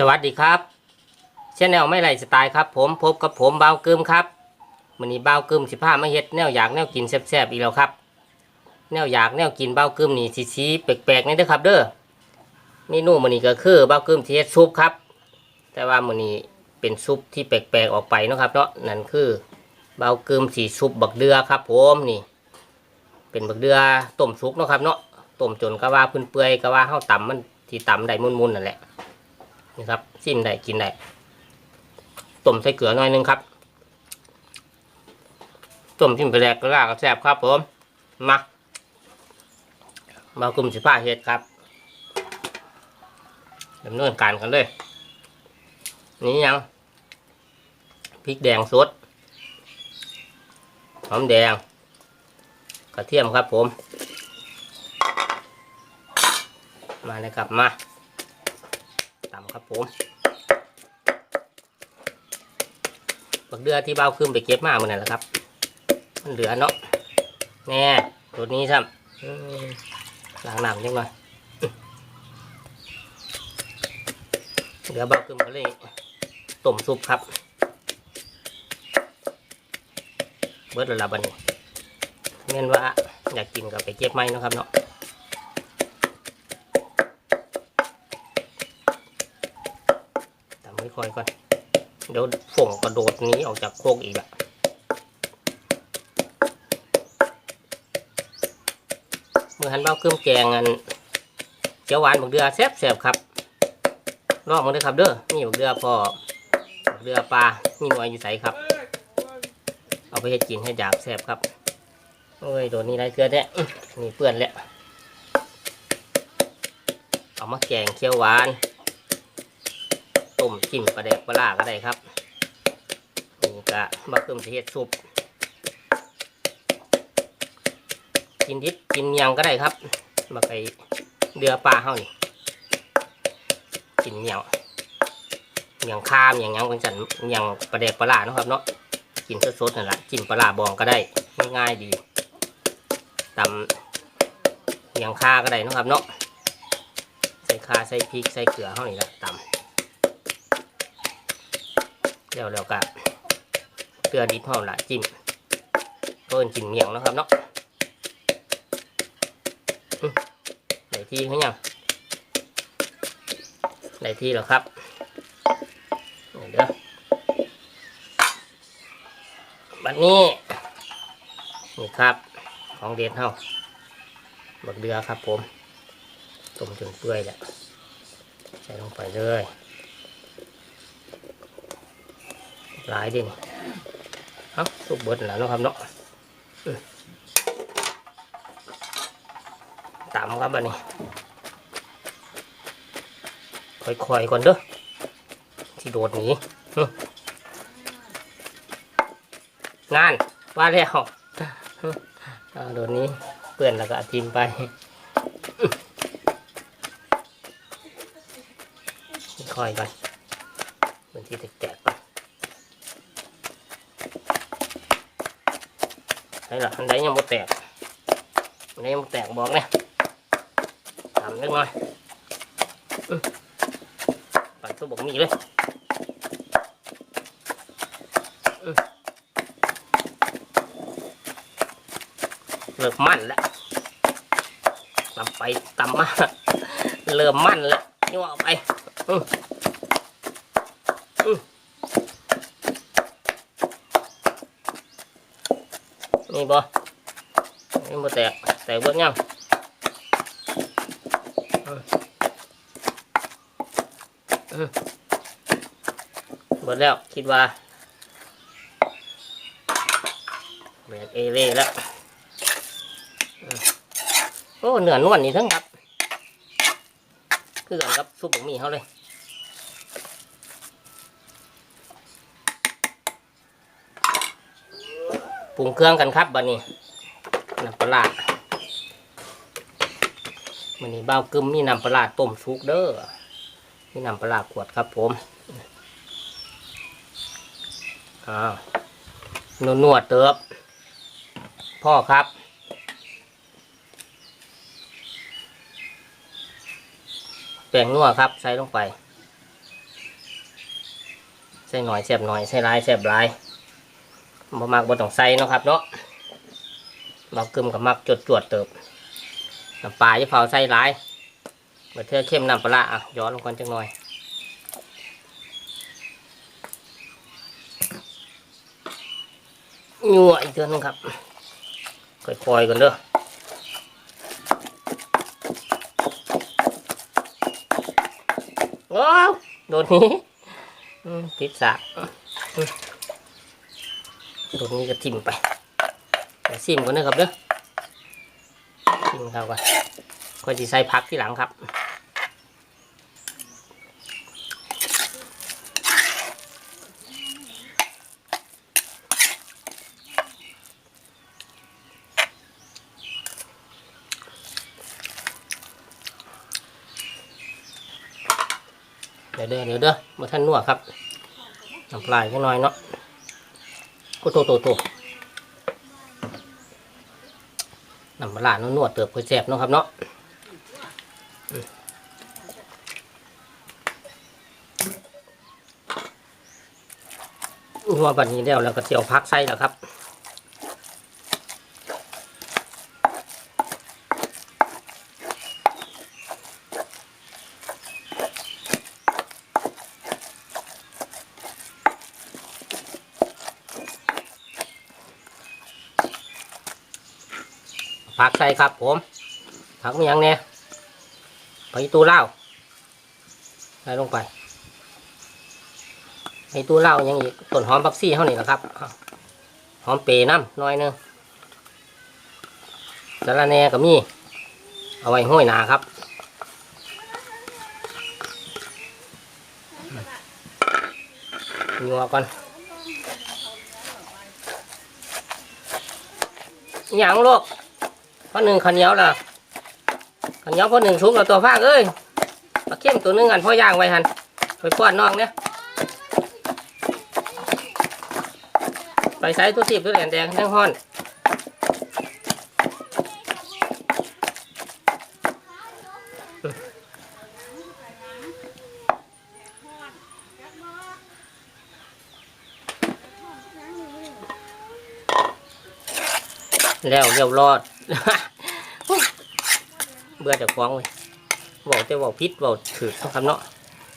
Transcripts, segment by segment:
สวัสดีครับเชแนลไม่ไรสไตล์ครับผมพบกับผมเบาวกึมครับวันนี้เบาวกึมสิพามาเฮ็ดแนวอยากแนวกินแซ่บๆอีกแล้วครับ แนวอยากแนวกินเบาวกึมนี่สีสีๆแปลกๆนี่เด้อครับ เด้อเมนูมื้อนี้ก็คือเบาวกึมที่เฮ็ดซุปครับ แต่ว่ามื้อนี้เป็นซุปที่แปลกๆออกไปนะครับเนาะนั่นคือเบาวกึมสีซุปบักเดือครับ ผมนี่ เป็นบักเดือต้มสุกนะครับเนาะต้มจนก็ว่าเพื้นเปื่อยก็ว่าเฮาต่ำมันที่ตำได้มุนๆนั่นแหละ นี่ครับซิมได้กินได้ต้มใส่เกลือหน่อยนึงครับต้มจิ้มไปแรกก็ลาก็แซ่บครับผมมามากุมสิผ้าเฮ็ดครับดำเนินการกันเลย นี่ยังพริกแดงสดหอมแดง กระเทียมครับผม มาเลยครับมา ครับผมบักเดือที่เบาขึ้นไปเก็บมาเหมือนนั่นแหละครับ มันเหลือเนาะแน่ตัวนี้ซ้ำอืมล้างน้ำนิดหน่อยเหลือเบาขึ้นก็เลยต้มซุปครับ เบิดแล้วละบันนี้เม่นว่าอยากกินก็ไปเก็บไม้นะครับเนาะ ทำให้ ค่อยก่อนเดี๋ยวฝงกระโดดนี้ออกจากโคกอีกละเมื่อหันเบ้าเครื่องแกงอันเจียวหวานบักเดือแซ่บแซ่บๆครับลองมาด้วยครับเด้อนี่บักเดือพอบักเดือปลานี่หน่วยอยู่ใสครับ เอาไปให้กินให้ดาบแซ่บครับโอ้ยโดนนี่ไรเกลือเนี่ยนี่เปื้อนแล้วเอามาแกงเคี่ยวหวาน ต้มจิ้มปลาแดกปลาล่าก็ได้ครับนี่ก็มาเพิ่มเทศซุปกินดิบกินเมียงก็ได้ครับมาไปเดือปลาเฮานี่กินเมียงเมียงคามเมียงยังเป็นสันเมียงปลาแดกปลาล่าเนาะครับเนาะกินสดๆนั่นแหละจิ้มปลาล่าบองก็ได้ง่ายดีตำเมียงคาก็ได้นะครับเนาะใส่คาใส่พริกใส่เกลือเฮานี่ละตำ เดี๋ยวเราก็เกลือดิบหอมละจิ้มเพิ่นจิ้มเมี่ยงนะครับเนาะได้ที่เขายังได้ที่แล้วครับเดี๋ยวบัดนี้นี่ครับ ของเด็ดเฮาบักเดือครับผมต้มจนเปื่อยแหล้วใส่ลงไปเลย หลายดินเอาสุกเบิดแล้วนะครับเนาะตามครับอันนี้ค่อยๆก่อนเด้อที่โดดหนีอื้องานว่าแล้วเอโดดนี้เปื่อนแล้วก็ทิมไปค่อยๆก่อนเป็นที่แตกๆก่อ นใช่หรออันใดยังบ่แตกอันใดยังบ่แตกบอกเนี่ยทำเล็กน้อยปั่นตัวบอกมีเลยเลิกมั่นแล้วตำไปตำมาเริ่มมั่นแล้วนี่ว่าไปอือ นี่บ่นี่บ่แตก แตกเบิดยังเบิดแล้ว คิดว่าแบกเอเล่แล้วโอ้เหนือนวลนี่ทั้งครับ คือกันกับซุปบะหมี่เขาเลย ปรุงเครื่องกันครับบัดนี้น้ำปลามันนี้เบ้ากึมมีน้ำปลาต้มสุกเด้อมีน้ำปลาขวดครับผมอ้าวนวดเติบ พ่อครับแป้งนัวครับ ใส่ลงไป ใส่หน่อยแซ่บหน่อย ใส่ลายแซ่บลาย บ่มักบ่ต้องใส่เนาะครับเนาะเบากึมกับมักจดจวดเติบน้ำปลาจะเผาใส่หลายเมื่อเธอเข้มน้ำปลาอะย้อนลงก่อนจังหน่อยยัวอีกเดือนึงครับค่อยๆกันเด้อว้าวโดนนี้อืมติดสา กอืมโดนนี้ก็ทิ่มไปซิมก่อนนะครับเด้อซิมเข้าก่อนคอยจะใส่พักที่หลังครับเดี๋ยวเด้อเดี๋ยวเด้อมาท่านนวดครับน้ำปลายก็น้อยเนาะ อ้โตโตโตน้ำปลาเนาะนวดเติบค่อยแสบเนาะครับเนาะหัวบันนี้แล้วแล้วก็เสียวพักไส้แล้วครับ ผักใส่ครับ ผม ผักมีหยังเนี่ยผักอีตูเล่าใส่ลงไปไอตูเล่ายังอีกต้นหอมบักซี่เท่านี้แหละครับหอมเปรน้ำน้อยนึงสาระแหน่ก็มีเอาไว้ห้อยหนาครับงัวก่อนอย่างลูก อหนึ่งขันเหนียวล่ะขันเหนียวพ่อหนึ่งสูงกว่าตัวฟากเอ้ยปลาเข้มตัวนึงอันพ่อย่างไว้หันไปป้อนน้องเนี่ยไปใส่ตัวสีบตัวแดงแดงแดงห้อนแล้วเรียบรอด เบื่อจะคว้างเลยบอกจะบอกพิษบอกถือต้องคำเนาะ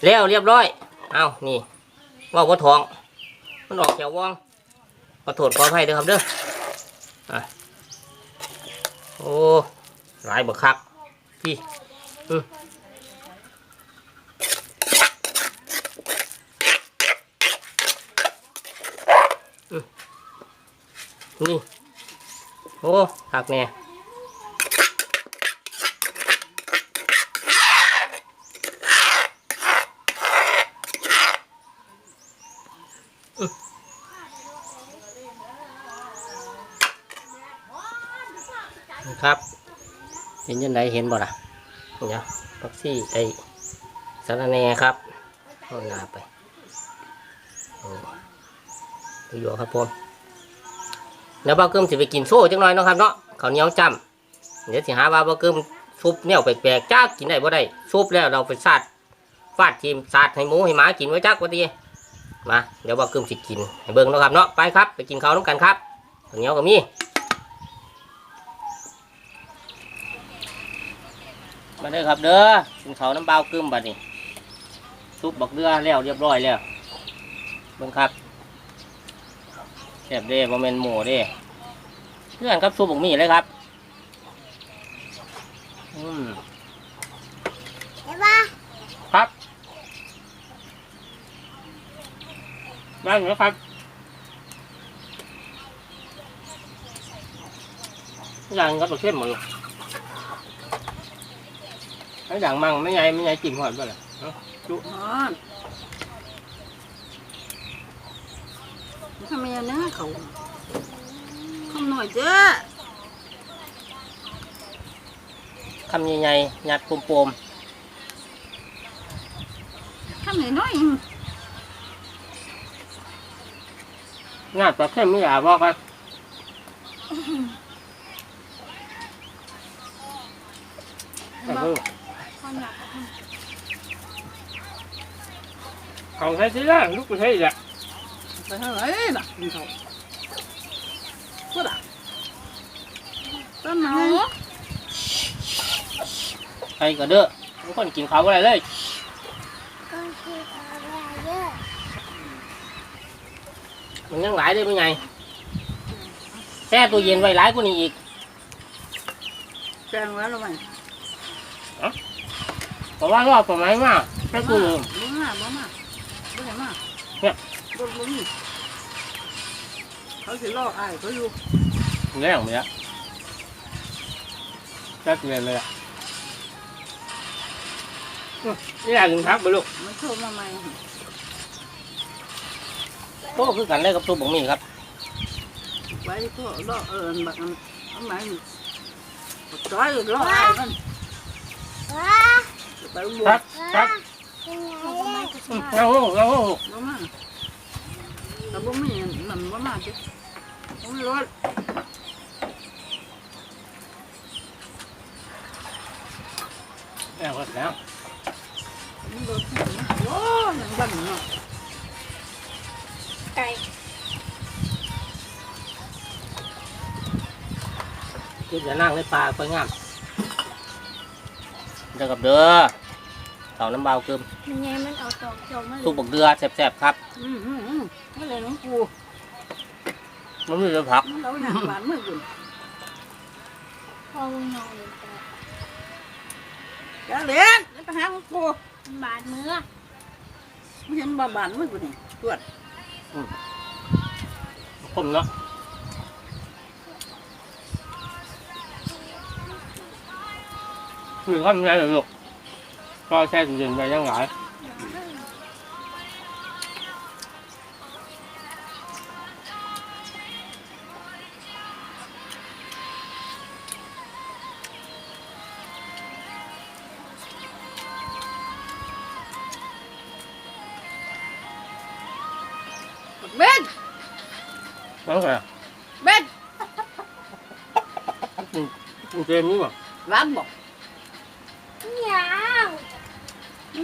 แล้วเรียบร้อย เอานี่ว่าว่าท้อง มันออกแถวว่องขอโทษขออภัยด้วยครับเด้ออโอ้หลายบักคักพี่อืมอืมนี่ โอ้คักแน่ครับ เห็นยังไงเห็นบ่ล่ะเดี๋ยวพักซี่ไอสารแนครับเอาหนาไปโอ้ดูอยู่ครับผมแล้วบ้าเกิมสิไปกินโซ่จังหน่อยเนาะครับเนาะเขาเนี้ยวจำเดี๋ยวสิหาว่าบ้าเกิมซุปแนวแปลกๆจ้ากินได้บ่ได้ซุปแล้วเราไปสาดฟาดทีมสาดให้หมูให้หมากินไว้จักว่าดีมาเดี๋ยวบ้าเกิมสิกินให้เบิ่งเนาะครับเนาะไปครับไปกินข้าวน้ำกันครับข้าเนี้ยวก็มี มาเด้อครับเด้อกินเขาวน้ำเบากึ้มบัดนี้ซุปบักเรือแล้วเรียบร้อยแล้วเบิ่งครับแซ่บเด้บ่แม่นหมูเด้เพื่อนครับซุปบักหมี่เลยครับอืมใช่ปะครับได้เหรอครับอย่างก็ตัวเข้มหมดเลย ไอ้อย่างมั่งไม่ใหญ่ไม่ใหญ่จิ้มหอดไปเลยอ๋อทำไมเอาเนื้อเขาทำหน่อยเจ้าคำใหญ่ๆหยัดปมทำหน่อยน่อยๆหยัดปลาเข้มไม่อยากบอกครับแต่เพิ่ง คน อยากของใช้ที่ละลูกไปใช้อีกแหละอไปทางไหนล่ะกินเขาพูดอะต้นหนาวไปก็เด้อทุกคนกินข้าวอะไรเลย ก็คืออะไรเยอะมันยังหลายเลยเป็นไงแช่ตู้เย็นไว้หลายกว่านี้อีกแจงไว้แล้วไหมเพราะว่ารอบประมาณมากแช่ตู้เย็นบ่มาบ่มาบ่ได้มา เนี่ยบ่บ่มีเขาสิรออ้ายเขาอยู่แรงเลยอะแช่ตู้เย็นเลยอะอื้อนี่อยากกินพักไปลูกมันโทรมาใหม่โตคือกันได้กับตัวบะหมี่ครับไว้โทรรอเอิ้นบักอันอันไหนนี่บักจ้อยรออ้ายมันว้า ไปบวครัชบครับ เป็นไงอืมเราเราลูกบ่มาแต่บ่มีนั่นบ่มาจิบ่มีรถแล้วก็แล้วมันรถโอ้ยยังบ้านเนาะไก่คือจะนั่งในป่าไปงามเด้อกับเด้อ เขาน้ำเบาเกิมเป็นไงมันเอาตอกจอกมาทุกบักเดือแซ่บๆครับอืมอืมอืมไม่เลยน้องกูมันมีแต่ผักมันเอาหนังหวานเมื่อกี้พอลงนอนเลยแต่แกเลี้ยนไปหาของกูมันบาดมือไม่เห็นบาบานเมื่อกี้ตรวจผมเนาะมีข้าวมีอะไรลูกก็แช่ตู้เย็นไปยังไงเบ็ดนั่นไงเบ็ดกิ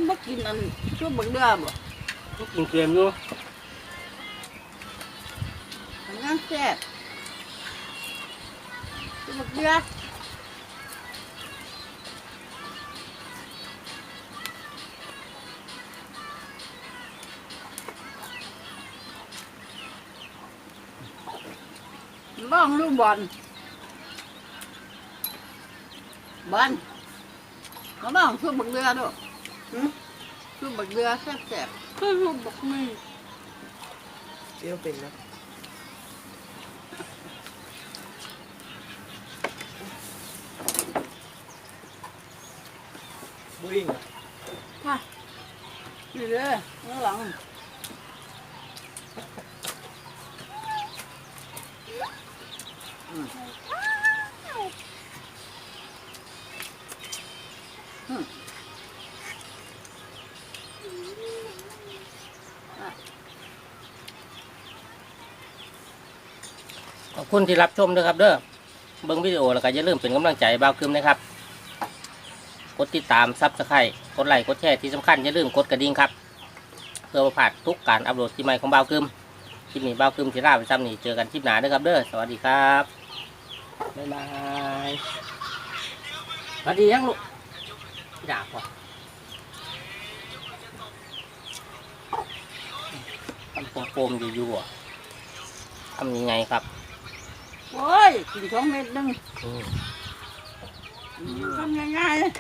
บ่กินอันชั่วบังเดือบ่กินเกมอยู่ทำงานแซ่บชั่วบังเดือบ้องลูกบอลบอลมาบ้องชั่วบังเดือด้วย ชั่วบังเดือแซ่บๆคือชั่วบักมีเปรี้ยวเป็นนะบุริงอะนี่เลยข้างหลังอืม อบคุณที่รับชมด้วยครับเด้อเบิ้งวิดีโอแล้วก็อย่าลืมเป็นกำลังใจบ่าวคืมนะครับ กดติดตามซับสไครต์กดไลค์กดแชร์ที่สำคัญอย่าลืมกดกระดิ่งครับ เพื่อประพลาดทุกการอัปโหลดที่ใหม่ของบ่าวคืมคลิปนี้บ่าวคืมสิลาไปซ้ำนี่เจอกันคลิปหน้าด้อครับเด้อสวัสดีครับบ๊ายบายสวัสดียังลูกอยากว่ะทำโปมๆอยู่ๆอะทำยังไงครับ โอ้ยกินสองเม็ดหนึงอืม ทำง่ายๆเลย